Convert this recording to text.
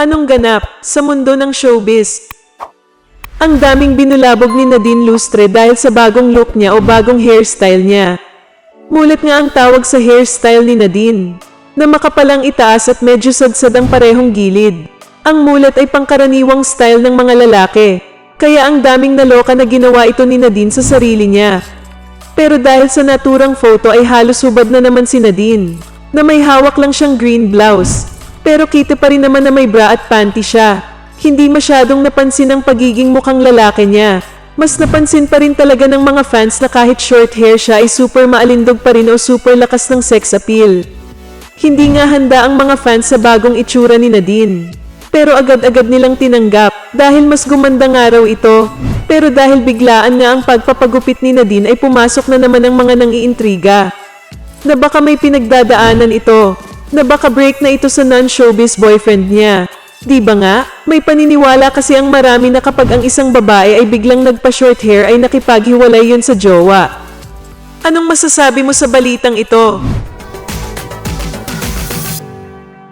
Anong ganap sa mundo ng showbiz? Ang daming binulabog ni Nadine Lustre dahil sa bagong look niya o bagong hairstyle niya. Mulat nga ang tawag sa hairstyle ni Nadine, na makapalang itaas at medyo sadsad ang parehong gilid. Ang mulat ay pangkaraniwang style ng mga lalaki, kaya ang daming naloka na ginawa ito ni Nadine sa sarili niya. Pero dahil sa naturang photo ay halos hubad na naman si Nadine, na may hawak lang siyang green blouse. Pero kita pa rin naman na may bra at panty siya. Hindi masyadong napansin ang pagiging mukhang lalaki niya. Mas napansin pa rin talaga ng mga fans na kahit short hair siya ay super maalindog pa rin o super lakas ng sex appeal. Hindi nga handa ang mga fans sa bagong itsura ni Nadine. Pero agad-agad nilang tinanggap dahil mas gumanda nga raw ito. Pero dahil biglaan nga ang pagpapagupit ni Nadine ay pumasok na naman ang mga nang-iintriga. Na baka may pinagdadaanan ito. Na baka break na ito sa non-showbiz boyfriend niya. Di ba nga? May paniniwala kasi ang marami na kapag ang isang babae ay biglang nagpa-short hair ay nakipaghiwalay yun sa jowa. Anong masasabi mo sa balitang ito?